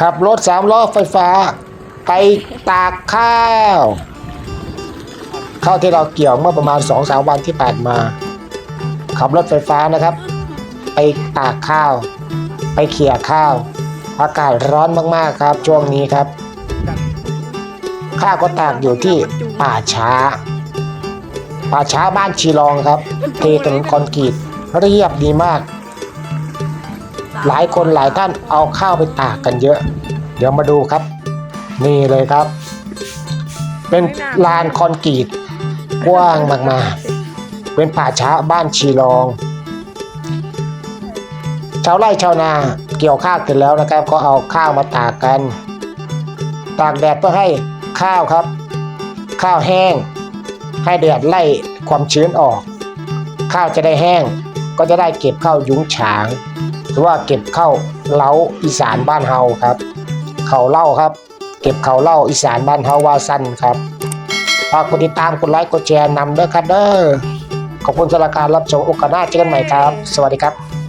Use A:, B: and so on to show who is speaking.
A: ขับรถสามล้อไฟฟ้า ไปตากข้าว ข้าวที่เราเกี่ยวเมื่อประมาณสองสามวันที่ผ่านมา ขับรถไฟฟ้านะครับ ไปตากข้าว ไปเขี่ยข้าว อากาศร้อนมากๆครับ ช่วงนี้ครับ ข้าวก็ตากอยู่ที่ป่าช้า ป่าช้าบ้านชีรองครับ เทถนนคอนกรีตเรียบดีมาก หลายคนหลายท่านเอาข้าวไปตากกันเยอะ เดี๋ยวมาดูครับ นี่เลยครับ เป็นลานคอนกรีตกว้างมากๆ เป็นป่าช้าบ้านชีรอง ชาวไร่ชาวนาเกี่ยวข้าวกันแล้วนะครับ ก็เอาข้าวมาตากกัน ตากแดดเพื่อให้ข้าวครับ ข้าวแห้ง ให้แดดไล่ความชื้นออก ข้าวจะได้แห้งก็จะได้เก็บเข้ายุ้งฉาง รือว่าเก็บเข้าเล้าอีสานบ้านเฮาครับ เขาเล่าครับ เก็บเขาเล่าอีสานบ้านเฮาว่าสั้นครับฝากกดติดตามกดไลค์กดแชร์นำเด้อครับเด้อขอบคุณสำหรับการรับชมโอกาสหน้าเจอกันใหม่ครับ สวัสดีครับ